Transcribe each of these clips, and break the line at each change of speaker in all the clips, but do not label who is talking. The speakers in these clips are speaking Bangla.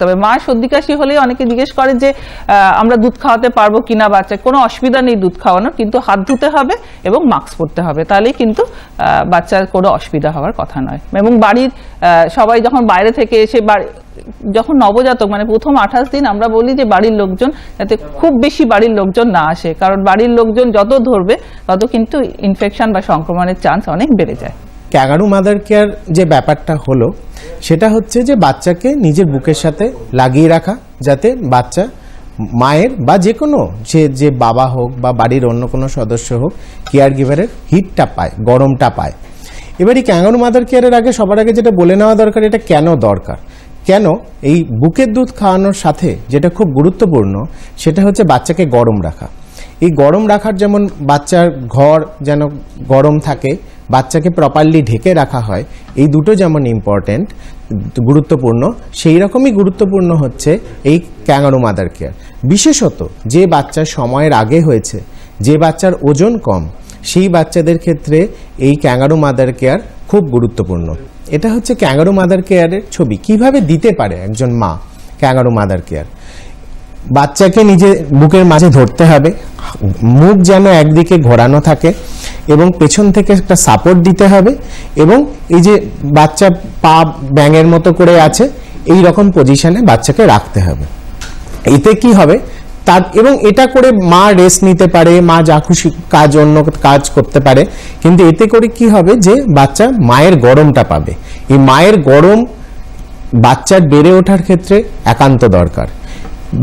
তবে মা সর্দি কাশি হলে অনেকে জিজ্ঞেস করে যে আমরা দুধ খাওয়াতে পারব কিনা বাচ্চা। কোনো অসুবিধা নেই দুধ খাওয়ানোর কিন্তু হাত ধুতে হবে এবং মাস্ক পরতে হবে। তাহলেই কিন্তু বাচ্চার কোনো অসুবিধা হওয়ার কথা নয়। এবং বাড়ির সবাই যখন বাইরে থেকে এসে যখন নবজাতক মানে প্রথম আঠাশ দিন আমরা বলি যে বাড়ির লোকজন যাতে খুব বেশি বাড়ির লোকজন না আসে। কারণ বাড়ির লোকজন যত ধরবে, তত কিন্তু ইনফেকশন বা সংক্রমণের চান্স অনেক বেড়ে যায়।
ক্যাগারু মাদার কেয়ার যে ব্যাপারটা হলো সেটা হচ্ছে যে বাচ্চাকে নিজের বুকের সাথে লাগিয়ে রাখা, যাতে বাচ্চা মায়ের বা যে কোনো যে যে বাবা হোক বা বাড়ির অন্য কোনো সদস্য হোক কেয়ার গিভারের হিটটা পায়, গরমটা পায়। এবার এই ক্যাঙ্গারু মাদার কেয়ারের আগে সবার আগে যেটা বলে নেওয়া দরকার, এটা কেন দরকার? কেন এই বুকের দুধ খাওয়ানোর সাথে যেটা খুব গুরুত্বপূর্ণ, সেটা হচ্ছে বাচ্চাকে গরম রাখা। এই গরম রাখার যেমন বাচ্চার ঘর যেন গরম থাকে, বাচ্চাকে প্রপারলি ঢেকে রাখা হয়, এই দুটো যেমন ইম্পর্ট্যান্ট গুরুত্বপূর্ণ, সেই রকমই গুরুত্বপূর্ণ হচ্ছে এই ক্যাঙ্গারু মাদার কেয়ার বিশেষত যে বাচ্চা সময়ের আগে হয়েছে, যে বাচ্চার ওজন কম, সেই বাচ্চাদের ক্ষেত্রে এই ক্যাঙ্গারু মাদার কেয়ার খুব গুরুত্বপূর্ণ। এটা হচ্ছে ক্যাঙ্গারু মাদার কেয়ারের ছবি। কীভাবে দিতে পারে একজন মা ক্যাঙ্গারু মাদার কেয়ার বাচ্চাকে নিজে বুকের মাঝে ধরতে হবে মুখ যেন একদিকে ঘোরানো থাকে এবং পেছন থেকে একটা সাপোর্ট দিতে হবে এবং এই যে বাচ্চা পা ব্যাঙের মতো করে আছে, এই রকম পজিশনে বাচ্চাকে রাখতে হবে। এতে কি হবে? তার, এবং এটা করে মা রেস্ট নিতে পারে, মা যা খুশি কাজ, অন্য কাজ করতে পারে, কিন্তু এতে করে কি হবে যে বাচ্চা মায়ের গরমটা পাবে। এই মায়ের গরম বাচ্চার বেড়ে ওঠার ক্ষেত্রে একান্ত দরকার।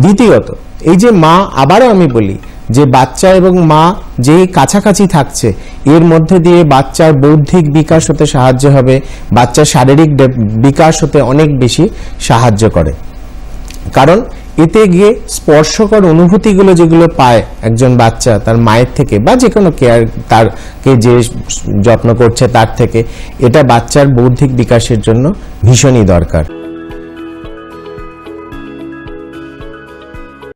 দ্বিতীয়ত, এই যে মা, আবারও আমি বলি যে বাচ্চা এবং মা যে কাছাকাছি থাকছে, এর মধ্যে দিয়ে বাচ্চার বৌদ্ধিক বিকাশ হতে সাহায্য হবে বাচ্চার শারীরিক বিকাশ হতে অনেক বেশি সাহায্য করে। কারণ এতে গিয়ে স্পর্শকর অনুভূতিগুলো যেগুলো পায় একজন বাচ্চা তার মায়ের থেকে বা যে কোনো কেয়ার তারকে যে যত্ন করছে তার থেকে, এটা বাচ্চার বৌদ্ধিক বিকাশের জন্য ভীষণই দরকার।